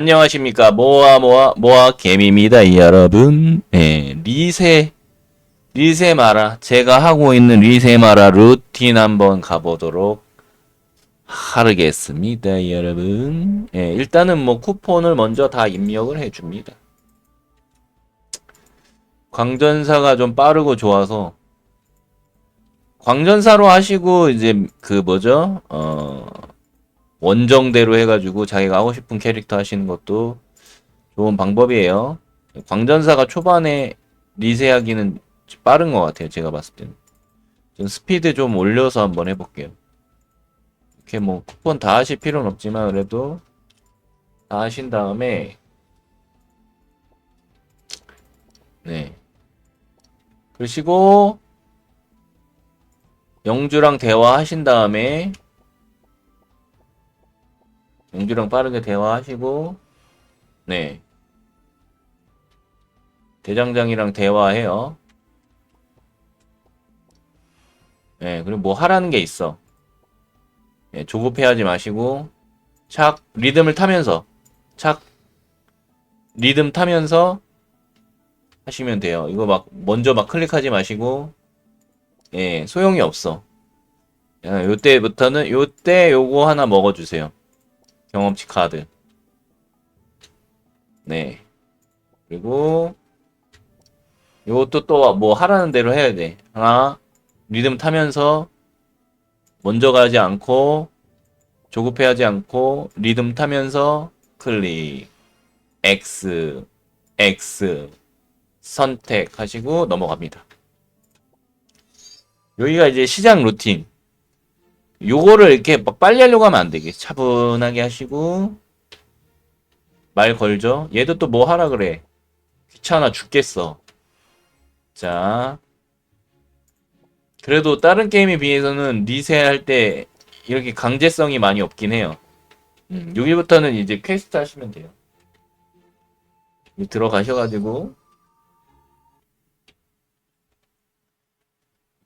안녕하십니까. 모아 모아 모아 개미입니다 여러분. 네, 리세 리세 마라. 제가 하고 있는 리세 마라 루틴 한번 가보도록 하겠습니다 여러분. 네, 일단은 뭐 쿠폰을 먼저 다 입력을 해줍니다. 광전사가 좀 빠르고 좋아서 광전사로 하시고 이제 그 뭐죠? 어 원정대로 해가지고 자기가 하고 싶은 캐릭터 하시는 것도 좋은 방법이에요. 광전사가 초반에 리세하기는 빠른 것 같아요. 제가 봤을 때는. 좀 스피드 좀 올려서 한번 해볼게요. 이렇게 뭐 쿠폰 다 하실 필요는 없지만 그래도 다 하신 다음에 네 그러시고 영주랑 대화하신 다음에 영주랑 빠르게 대화하시고 네. 대장장이랑 대화해요. 네 그리고 뭐 하라는 게 있어. 네, 조급해하지 마시고 착 리듬을 타면서 착 리듬 타면서 하시면 돼요. 이거 막 먼저 막 클릭하지 마시고 예 소용이 없어. 야, 요때부터는 요때 요거 하나 먹어주세요 경험치 카드. 네. 그리고 이것도 또 뭐 하라는 대로 해야 돼. 하나, 리듬 타면서 먼저 가지 않고 조급해하지 않고 리듬 타면서 클릭 X X 선택하시고 넘어갑니다. 여기가 이제 시작 루틴. 요거를 이렇게 막 빨리 하려고 하면 안 되게 차분하게 하시고 말 걸죠. 얘도 또 뭐 하라 그래. 귀찮아 죽겠어. 자. 그래도 다른 게임에 비해서는 리셋 할 때 이렇게 강제성이 많이 없긴 해요. 음, 여기부터는 이제 퀘스트 하시면 돼요. 들어가셔가지고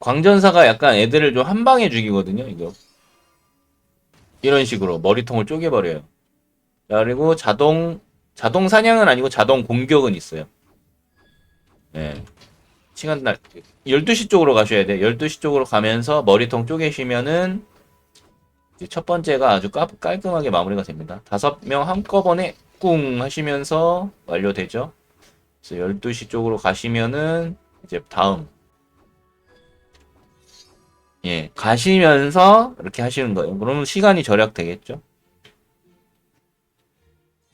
광전사가 약간 애들을 좀 한 방에 죽이거든요, 이거. 이런 식으로 머리통을 쪼개버려요. 자, 그리고 자동, 자동 사냥은 아니고 자동 공격은 있어요. 네. 시간 날, 12시 쪽으로 가셔야 돼요. 12시 쪽으로 가면서 머리통 쪼개시면은 첫 번째가 아주 깔, 깔끔하게 마무리가 됩니다. 다섯 명 한꺼번에 꿍 하시면서 완료되죠. 그래서 12시 쪽으로 가시면은 이제 다음 예, 가시면서 이렇게 하시는 거예요. 그러면 시간이 절약되겠죠?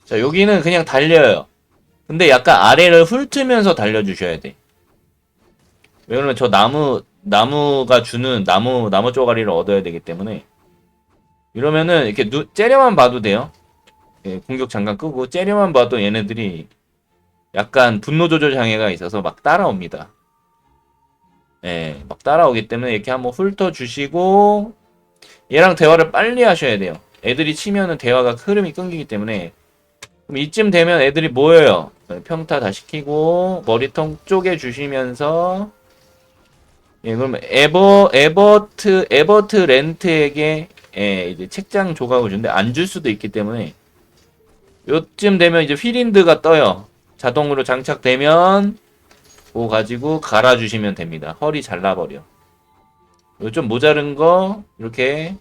자, 여기는 그냥 달려요. 근데 약간 아래를 훑으면서 달려주셔야 돼. 왜냐면 저 나무, 나무가 주는 나무, 나무 쪼가리를 얻어야 되기 때문에. 이러면은 이렇게 누, 째려만 봐도 돼요. 예, 공격 잠깐 끄고 째려만 봐도 얘네들이 약간 분노 조절 장애가 있어서 막 따라옵니다. 예, 막 따라오기 때문에 이렇게 한번 훑어주시고 얘랑 대화를 빨리 하셔야 돼요. 애들이 치면은 대화가 흐름이 끊기기 때문에 그럼 이쯤 되면 애들이 모여요. 평타 다 시키고 머리통 쪼개 주시면서 예, 그럼 에버 에버트 에버트 렌트에게 예, 이제 책장 조각을 주는데 안 줄 수도 있기 때문에 요쯤 되면 이제 휘린드가 떠요. 자동으로 장착되면 그거 가지고 갈아주시면 됩니다. 허리 잘라버려. 좀 모자른 거 이렇게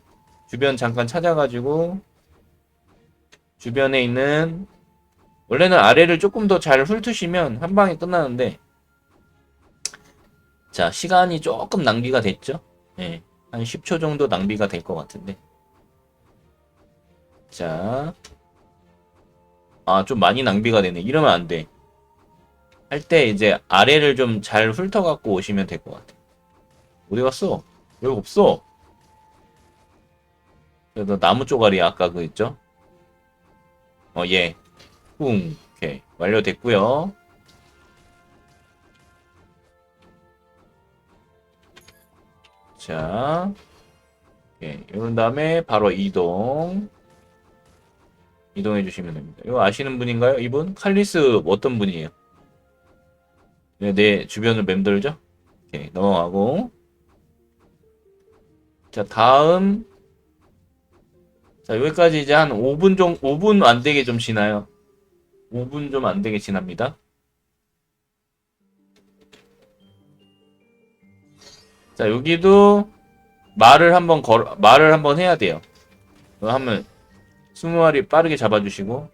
주변 잠깐 찾아가지고 주변에 있는 원래는 아래를 조금 더 잘 훑으시면 한 방에 끝나는데 자 시간이 조금 낭비가 됐죠? 네, 한 10초 정도 낭비가 될 것 같은데 자 아, 좀 많이 낭비가 되네. 이러면 안 돼. 할 때 이제 아래를 좀 잘 훑어갖고 오시면 될 것 같아. 어디 갔어? 여기 없어. 그래도 나무 쪼가리 아까 그 있죠? 어, 예. 뿡. 오케이. 완료됐고요 자. 오케이. 이런 다음에 바로 이동. 이동해 주시면 됩니다. 이거 아시는 분인가요? 이분? 칼리스 어떤 분이에요? 네, 내 주변을 맴돌죠? 오케이, 넘어가고. 자, 다음. 자, 여기까지 이제 한 5분 정 5분 안 되게 좀 지나요. 5분 좀 안 되게 지납니다. 자, 여기도 말을 한번 걸, 말을 한번 해야 돼요. 하면 20마리 빠르게 잡아주시고.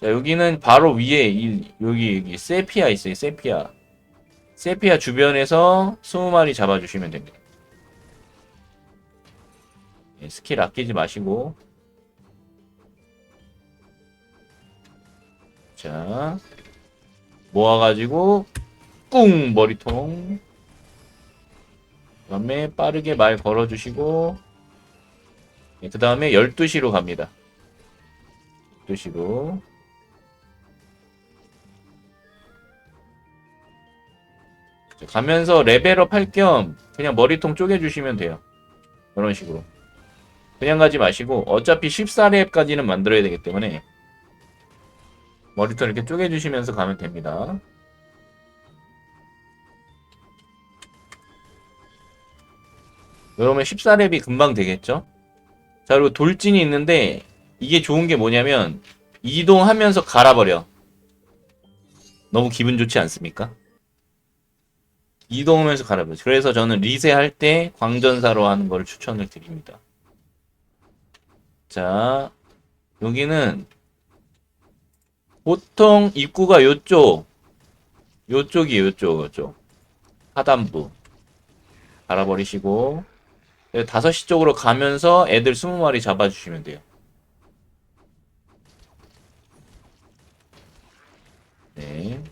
자, 여기는 바로 위에, 이, 여기, 여기, 세피아 있어요, 세피아. 세피아 주변에서 20마리 잡아주시면 됩니다. 예, 스킬 아끼지 마시고. 자, 모아가지고, 꿍! 머리통. 그 다음에 빠르게 말 걸어주시고, 그 다음에 12시로 갑니다. 12시로. 가면서 레벨업 할 겸 그냥 머리통 쪼개주시면 돼요. 이런 식으로. 그냥 가지 마시고, 어차피 14렙까지는 만들어야 되기 때문에, 머리통 이렇게 쪼개주시면서 가면 됩니다. 그러면 14렙이 금방 되겠죠? 자, 그리고 돌진이 있는데, 이게 좋은 게 뭐냐면, 이동하면서 갈아버려. 너무 기분 좋지 않습니까? 이동하면서 갈아버려. 그래서 저는 리세할 때 광전사로 하는 걸 추천을 드립니다. 자, 여기는 보통 입구가 요쪽, 요쪽이 요쪽, 요쪽. 하단부. 갈아버리시고, 5시 쪽으로 가면서 애들 20마리 잡아주시면 돼요. 네.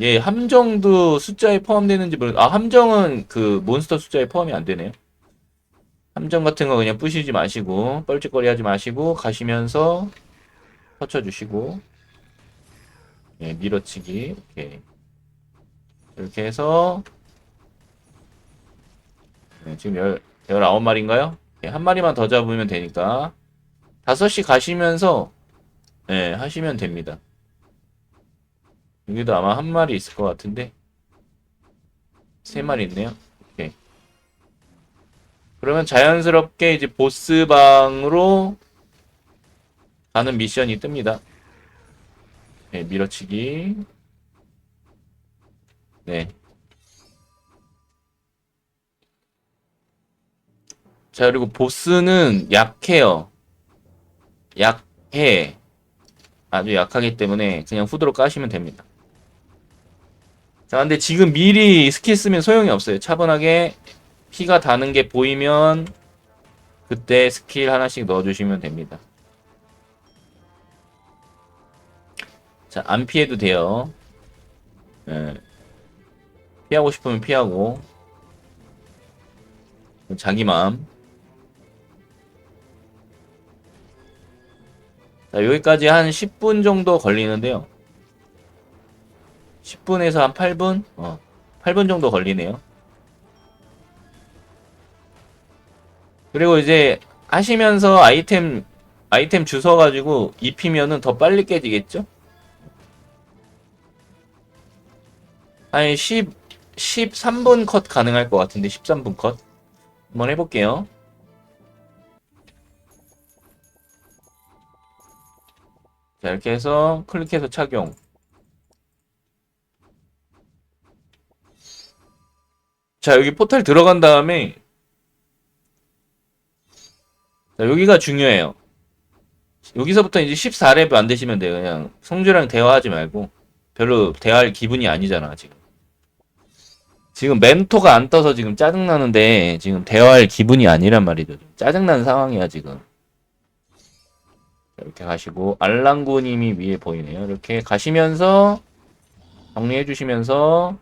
예, 함정도 숫자에 포함되는지 모르, 아, 함정은 그 몬스터 숫자에 포함이 안 되네요. 함정 같은 거 그냥 부시지 마시고, 뻘짓거리 하지 마시고, 가시면서 터쳐주시고, 예, 밀어치기, 오케이. 이렇게 해서, 네, 지금 열, 19마리인가요? 예, 한 마리만 더 잡으면 되니까, 5시 가시면서, 예, 하시면 됩니다. 여기도 아마 한 마리 있을 것 같은데, 세 마리 있네요. 오케이. 그러면 자연스럽게 이제 보스방으로 가는 미션이 뜹니다. 네, 밀어치기. 네. 자, 그리고 보스는 약해요. 약해. 아주 약하기 때문에 그냥 후드로 까시면 됩니다. 자, 근데 지금 미리 스킬 쓰면 소용이 없어요. 차분하게 피가 다는 게 보이면 그때 스킬 하나씩 넣어주시면 됩니다. 자, 안 피해도 돼요. 예. 피하고 싶으면 피하고. 자기 마음. 자, 여기까지 한 10분 정도 걸리는데요. 10분에서 한 8분? 어, 8분 정도 걸리네요. 그리고 이제 하시면서 아이템, 아이템 주워가지고 입히면은 더 빨리 깨지겠죠? 한 10, 13분 컷 가능할 것 같은데, 13분 컷. 한번 해볼게요. 자, 이렇게 해서 클릭해서 착용. 자, 여기 포탈 들어간 다음에 자, 여기가 중요해요. 여기서부터 이제 14렙 안 되시면 돼요. 그냥 성주랑 대화하지 말고 별로 대화할 기분이 아니잖아, 지금. 지금 멘토가 안 떠서 지금 짜증나는데 지금 대화할 기분이 아니란 말이죠. 짜증나는 상황이야, 지금. 이렇게 가시고 알랑구님이 위에 보이네요. 이렇게 가시면서 정리해 주시면서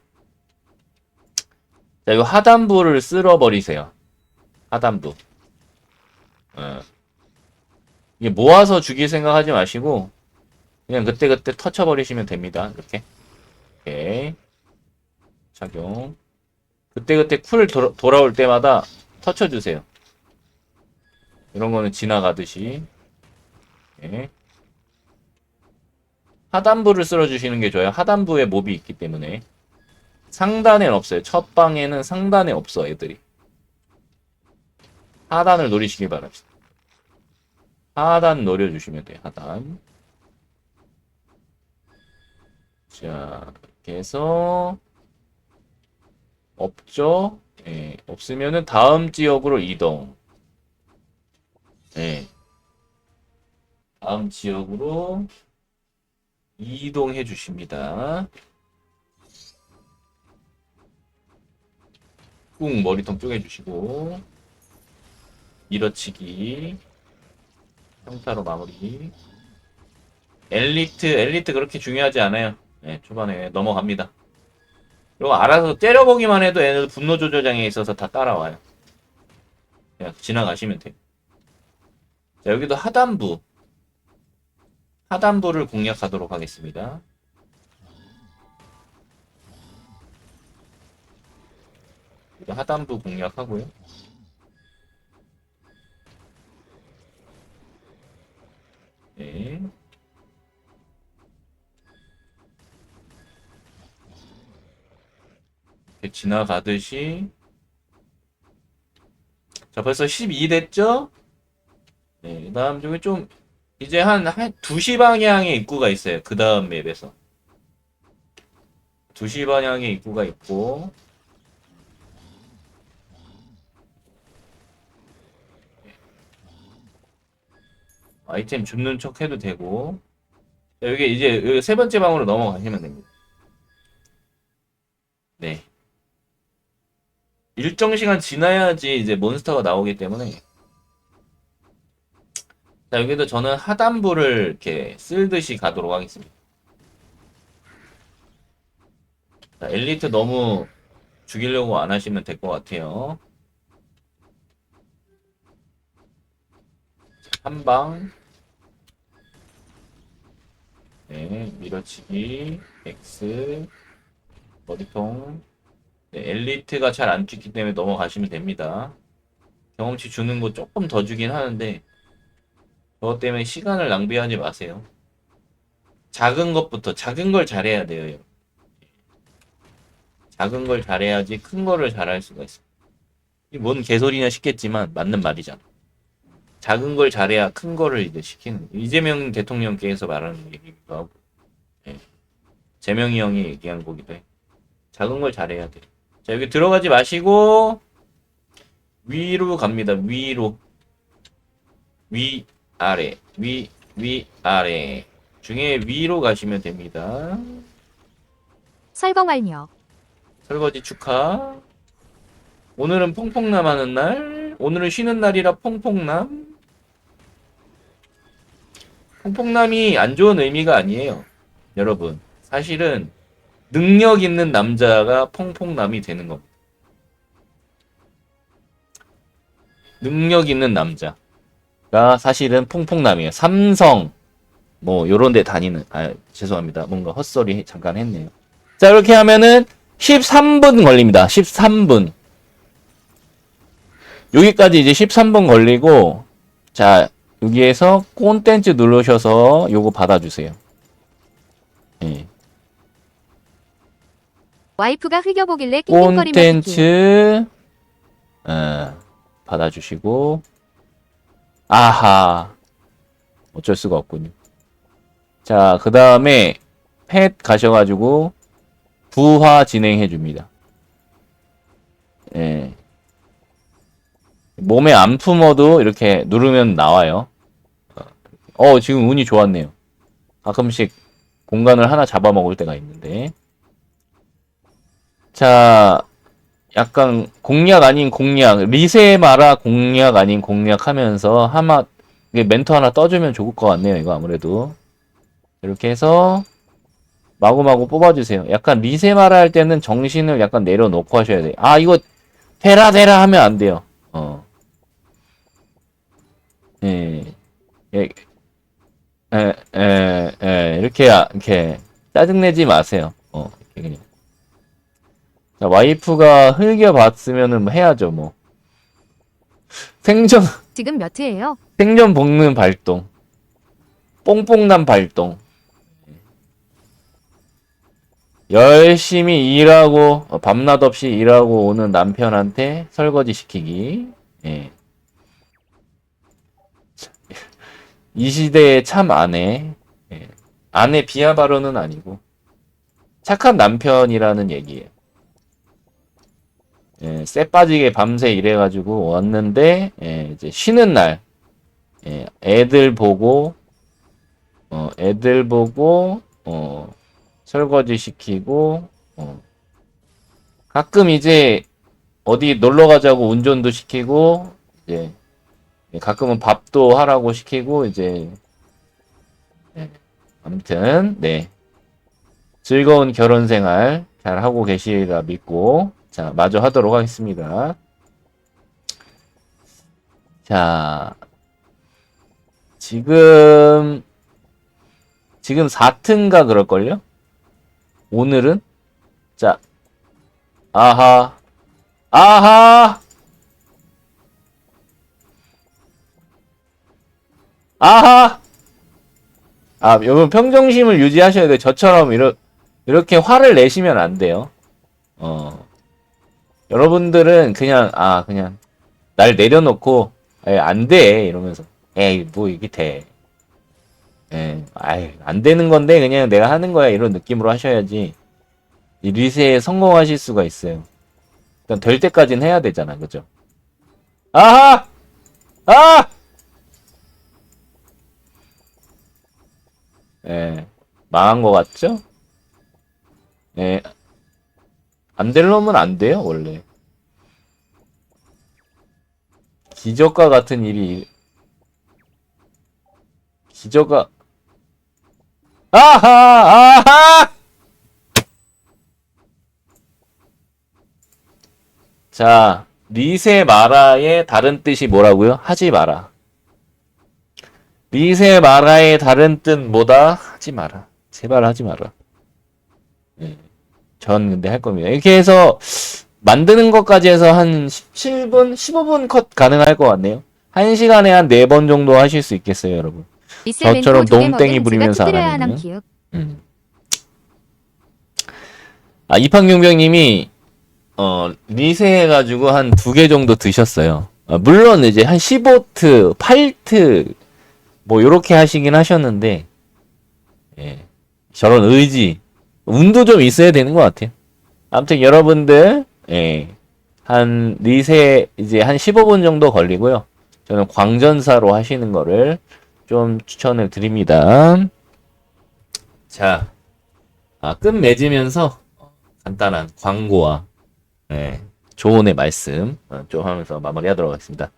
자, 이 하단부를 쓸어버리세요. 하단부. 어. 이게 모아서 죽일 생각하지 마시고 그냥 그때그때 터쳐버리시면 됩니다. 이렇게. 오케이. 착용. 그때 그때 쿨 돌아, 돌아올 때마다 터쳐주세요. 이런 거는 지나가듯이. 네. 하단부를 쓸어주시는 게 좋아요. 하단부에 몹이 있기 때문에. 상단엔 없어요. 첫 방에는 상단에 없어, 애들이. 하단을 노리시길 바랍니다. 하단 노려주시면 돼요, 하단. 자, 이렇게 해서 없죠? 예, 없으면은 다음 지역으로 이동. 예. 다음 지역으로 이동해 주십니다. 꾹 머리통 쪼개주시고 밀어치기 평타로 마무리. 엘리트 엘리트 그렇게 중요하지 않아요. 네, 초반에 넘어갑니다. 그리고 알아서 때려보기만 해도 얘네들 분노 조절장에 있어서 다 따라와요. 그냥 지나가시면 돼요. 자 여기도 하단부. 하단부를 공략하도록 하겠습니다 하단부 공략하고요 네. 이렇게 지나가듯이 자 벌써 12 됐죠? 네, 그 다음 중에 좀 이제 한, 한 2시 방향에 입구가 있어요. 그 다음 맵에서 2시 방향에 입구가 있고 아이템 줍는 척 해도 되고 자, 여기 이제 여기 세 번째 방으로 넘어가시면 됩니다. 네. 일정 시간 지나야지 이제 몬스터가 나오기 때문에 자 여기도 저는 하단부를 이렇게 쓸듯이 가도록 하겠습니다. 자, 엘리트 너무 죽이려고 안 하시면 될 것 같아요. 한 방. 네, 밀어치기, X, 머리통. 네, 엘리트가 잘 안 찍기 때문에 넘어가시면 됩니다. 경험치 주는 거 조금 더 주긴 하는데, 그것 때문에 시간을 낭비하지 마세요. 작은 것부터, 작은 걸 잘해야 돼요. 작은 걸 잘해야지 큰 거를 잘할 수가 있어요. 뭔 개소리냐 싶겠지만, 맞는 말이잖아. 작은 걸 잘해야 큰 거를 이제 시키는 이재명 대통령께서 말하는 얘기기도 하고 예. 재명이 형이 얘기한 거기도 해 작은 걸 잘해야 돼. 자 여기 들어가지 마시고 위로 갑니다. 위로 위 아래 위 위 아래 중에 위로 가시면 됩니다. 설거 완료. 설거지 축하. 오늘은 퐁퐁남 하는 날. 오늘은 쉬는 날이라 퐁퐁남. 퐁퐁남이 안 좋은 의미가 아니에요. 여러분. 사실은 능력 있는 남자가 퐁퐁남이 되는 겁니다. 능력 있는 남자가 사실은 퐁퐁남이에요. 삼성 뭐 요런 데 다니는 아 죄송합니다. 뭔가 헛소리 잠깐 했네요. 자, 이렇게 하면은 13분 걸립니다. 13분. 여기까지 이제 13분 걸리고, 자, 여기에서 콘텐츠 누르셔서 요거 받아주세요. 예. 와이프가 흘겨보길래 낑낑거리며 듣기. 콘텐츠, 어, 받아주시고, 아하. 어쩔 수가 없군요. 자, 그 다음에, 펫 가셔가지고, 부화 진행해 줍니다. 예. 몸에 안 품어도 이렇게 누르면 나와요. 어, 지금 운이 좋았네요. 가끔씩 공간을 하나 잡아먹을 때가 있는데. 자, 약간 공략 아닌 공략, 리세마라 공략 아닌 공략 하면서 하마, 멘트 하나 떠주면 좋을 것 같네요. 이거 아무래도. 이렇게 해서 마구마구 뽑아주세요. 약간 리세마라 할 때는 정신을 약간 내려놓고 하셔야 돼요. 아, 이거 테라 테라 하면 안 돼요. 어. 예. 예. 에, 에, 에, 이렇게, 아- 이렇게, 짜증내지 마세요. 어, 이렇게 그냥. 자, 와이프가 흘겨봤으면은 뭐 해야죠, 뭐. 생전, 지금 몇 회예요? 생전 볶는 발동. 뽕뽕남 발동. 열심히 일하고 어, 밤낮 없이 일하고 오는 남편한테 설거지 시키기. 예. 이 시대의 참 아내. 예. 아내 비하 발언은 아니고 착한 남편이라는 얘기예요. 예, 쎄 빠지게 밤새 일해가지고 왔는데, 예, 이제 쉬는 날, 예, 애들 보고, 어, 애들 보고, 어, 설거지 시키고, 어, 가끔 이제 어디 놀러 가자고 운전도 시키고, 이제, 예, 가끔은 밥도 하라고 시키고, 이제, 예, 아무튼, 네. 즐거운 결혼 생활 잘 하고 계시리라 믿고, 자, 마저 하도록 하겠습니다. 자, 지금, 지금 4트인가 그럴걸요? 오늘은? 자, 아하, 아하! 아하! 아, 여러분 평정심을 유지하셔야 돼요. 저처럼 이러, 이렇게 화를 내시면 안 돼요. 어. 여러분들은 그냥, 아, 그냥, 날 내려놓고, 에이, 안 돼. 이러면서, 에이, 뭐 이게 돼. 예, 아이, 안 되는 건데, 그냥 내가 하는 거야. 이런 느낌으로 하셔야지. 이 리세에 성공하실 수가 있어요. 일단 될 때까지는 해야 되잖아. 그죠? 아하! 아! 예, 망한 것 같죠? 예, 안 될 놈은 안 돼요, 원래. 기적과 같은 일이, 기적과, 아하! 아하! 자, 리세 마라의 다른 뜻이 뭐라고요? 하지 마라. 리세 마라의 다른 뜻 뭐다? 하지 마라. 제발 하지 마라. 예. 전 근데 할 겁니다. 이렇게 해서 만드는 것까지 해서 한 17분, 15분 컷 가능할 것 같네요. 1시간에 한 4번 정도 하실 수 있겠어요, 여러분. 저처럼 놈땡이 부리면서 안. 기억. 음. 아, 이판경병님이, 어, 리세해가지고 한 두 개 정도 드셨어요. 아, 물론 이제 한 15트, 8트, 뭐, 요렇게 하시긴 하셨는데, 예. 저런 의지, 운도 좀 있어야 되는 것 같아요. 아무튼 여러분들, 예. 한 리세, 이제 한 15분 정도 걸리고요. 저는 광전사로 하시는 거를 좀 추천을 드립니다. 자, 아, 끝 맺으면서 간단한 광고와 예, 조언의 말씀 어, 좀 하면서 마무리하도록 하겠습니다.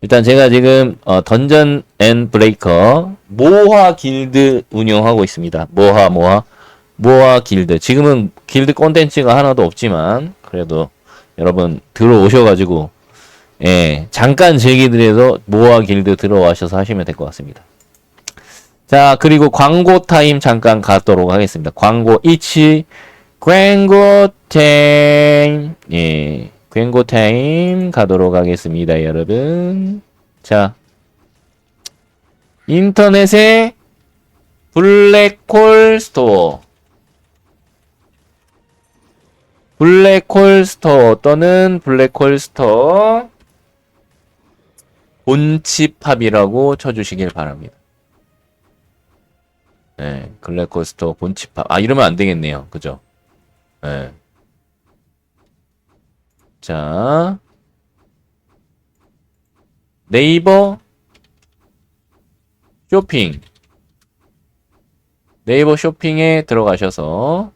일단 제가 지금 어, 던전 앤 브레이커 모화 길드 운영하고 있습니다. 모화 모화 모화 길드 지금은 길드 콘텐츠가 하나도 없지만 그래도 여러분 들어오셔가지고 예 잠깐 즐기더라도 모화 길드 들어와셔서 하시면 될 것 같습니다. 자, 그리고 광고 타임 잠깐 가도록 하겠습니다. 광고 이치 광고 타임. 예. 광고 타임 가도록 하겠습니다, 여러분. 자. 인터넷에 블랙홀 스토어. 블랙홀 스토어 또는 블랙홀 스토어 본치팝이라고 쳐주시길 바랍니다. 네, 글래코스토 본치팝. 아, 이러면 안 되겠네요. 그죠? 네. 자. 네이버 쇼핑. 네이버 쇼핑에 들어가셔서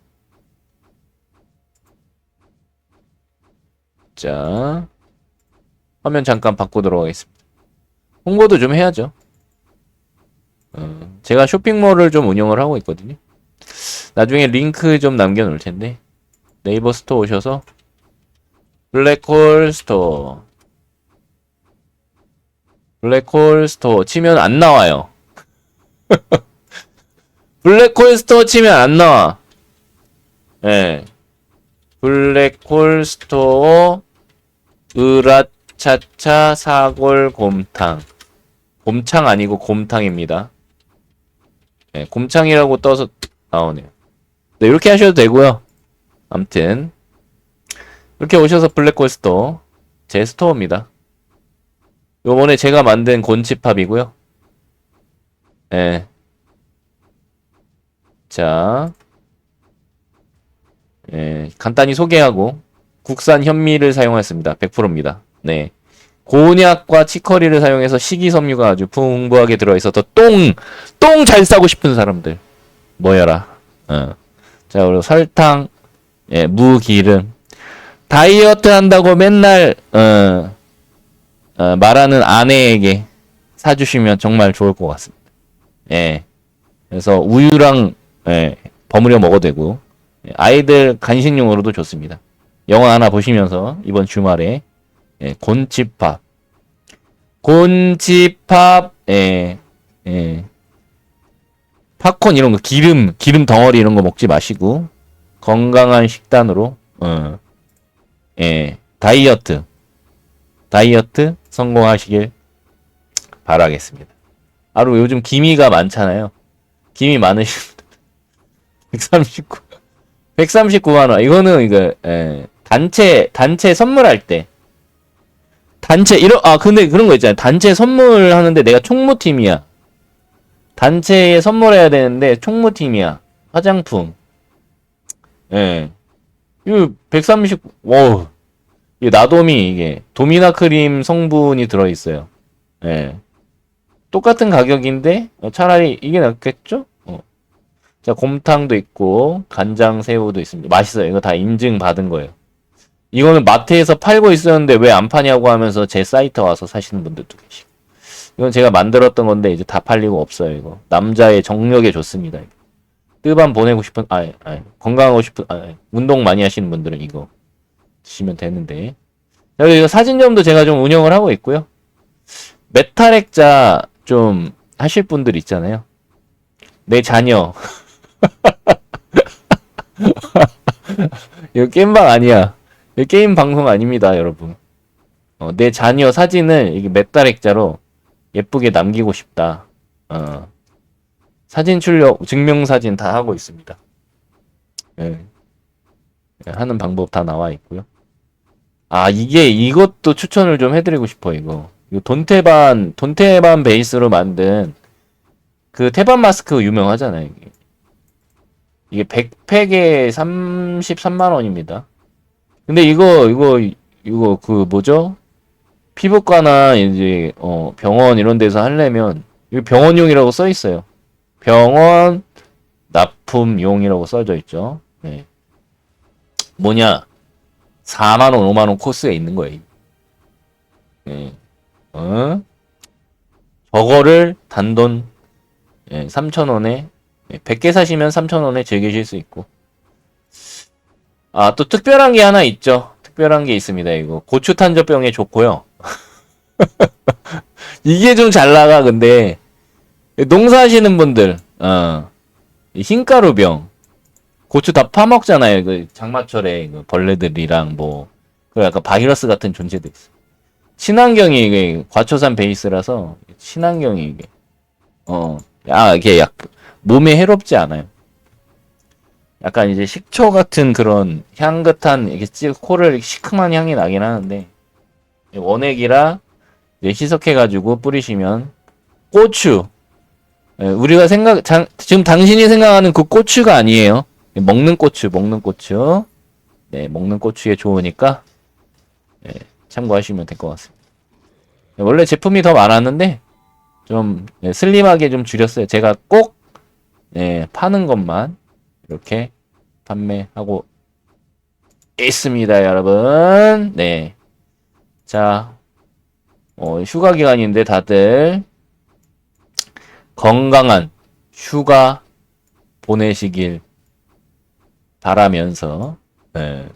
자. 화면 잠깐 바꾸도록 하겠습니다. 홍보도 좀 해야죠. 어, 제가 쇼핑몰을 좀 운영을 하고 있거든요. 나중에 링크 좀 남겨놓을 텐데 네이버 스토어 오셔서 블랙홀 스토어 블랙홀 스토어 치면 안 나와요. 블랙홀 스토어 치면 안 나와. 예. 네. 블랙홀 스토어 으라차차 사골 곰탕 곰창 아니고 곰탕입니다. 네, 곰창이라고 떠서 나오네요. 네, 이렇게 하셔도 되고요. 암튼 이렇게 오셔서 블랙홀 스토어 제 스토어입니다. 요번에 제가 만든 곤치팝이고요. 예. 네. 자. 예, 간단히 소개하고 국산 현미를 사용했습니다. 100%입니다. 네. 곤약과 치커리를 사용해서 식이섬유가 아주 풍부하게 들어있어서 똥! 똥 잘 싸고 싶은 사람들. 뭐여라. 어. 자, 그리고 설탕, 예, 무기름. 다이어트 한다고 맨날, 어, 어, 말하는 아내에게 사주시면 정말 좋을 것 같습니다. 예. 그래서 우유랑, 예, 버무려 먹어도 되고, 예, 아이들 간식용으로도 좋습니다. 영화 하나 보시면서 이번 주말에 예, 곤치밥, 곤치밥, 예, 예, 팝콘 이런 거 기름 기름 덩어리 이런 거 먹지 마시고 건강한 식단으로, 어, 예, 다이어트, 다이어트 성공하시길 바라겠습니다. 아루 요즘 기미가 많잖아요. 기미 많으신 분들 139 139만 원. 이거는 이거 예, 단체 단체 선물할 때 단체 이런 아 근데 그런 거 있잖아요. 단체 선물하는데 내가 총무팀이야. 단체에 선물해야 되는데 총무팀이야. 화장품. 예. 이거 130 와. 이 나도미 이게 도미나 크림 성분이 들어 있어요. 예. 똑같은 가격인데 어, 차라리 이게 낫겠죠? 어. 자, 곰탕도 있고 간장 새우도 있습니다. 맛있어요. 이거 다 인증 받은 거예요. 이거는 마트에서 팔고 있었는데 왜 안 파냐고 하면서 제 사이트 와서 사시는 분들도 계시고. 이건 제가 만들었던 건데 이제 다 팔리고 없어요. 이거 남자의 정력에 좋습니다. 이거. 뜨밤 보내고 싶은 아, 아 건강하고 싶은 아, 운동 많이 하시는 분들은 이거 드시면 되는데. 여기 이거 사진점도 제가 좀 운영을 하고 있고요. 메탈 액자 좀 하실 분들 있잖아요. 내 자녀. 이거 게임방 아니야. 이거 게임 방송 아닙니다, 여러분. 어, 내 자녀 사진을 이게 메탈 액자로 예쁘게 남기고 싶다. 어. 사진 출력, 증명사진 다 하고 있습니다. 예. 예, 하는 방법 다 나와 있고요. 아, 이게, 이것도 추천을 좀 해드리고 싶어, 이거. 이거 돈테반, 돈테반 베이스로 만든 그 테반 마스크 유명하잖아요, 이게. 이게 100팩에 33만원입니다. 근데 이거, 이거, 이거, 그, 뭐죠? 피부과나 이제, 어, 병원 이런 데서 하려면, 이거 병원용이라고 써 있어요. 병원, 납품용이라고 써져 있죠. 네. 뭐냐? 4만원, 5만원 코스에 있는 거예요. 네. 어? 저거를 단돈 예, 3,000원에 100개 사시면 3,000원에 즐기실 수 있고 아 또 특별한 게 하나 있죠 특별한 게 있습니다 이거 고추 탄저병에 좋고요 이게 좀 잘 나가 근데 농사하시는 분들 어, 이 흰가루병 고추 다 파먹잖아요 그 장마철에 그 벌레들이랑 뭐 그 약간 바이러스 같은 존재도 있어 친환경이 이게 과초산 베이스라서 친환경이 이게 어, 아 이게 약 몸에 해롭지 않아요. 약간 이제 식초 같은 그런 향긋한 이게 찌 코를 시큼한 향이 나긴 하는데 원액이라 이제 희석해가지고 뿌리시면 고추 예, 우리가 생각 장, 지금 당신이 생각하는 그 고추가 아니에요. 먹는 고추, 먹는 고추. 네, 먹는 고추에 좋으니까 예, 참고하시면 될 것 같습니다. 네, 원래 제품이 더 많았는데 좀 네, 슬림하게 좀 줄였어요. 제가 꼭 네, 파는 것만 이렇게 판매하고 있습니다, 여러분. 네. 자, 어, 휴가 기간인데 다들 건강한 휴가 보내시길 바라면서 네,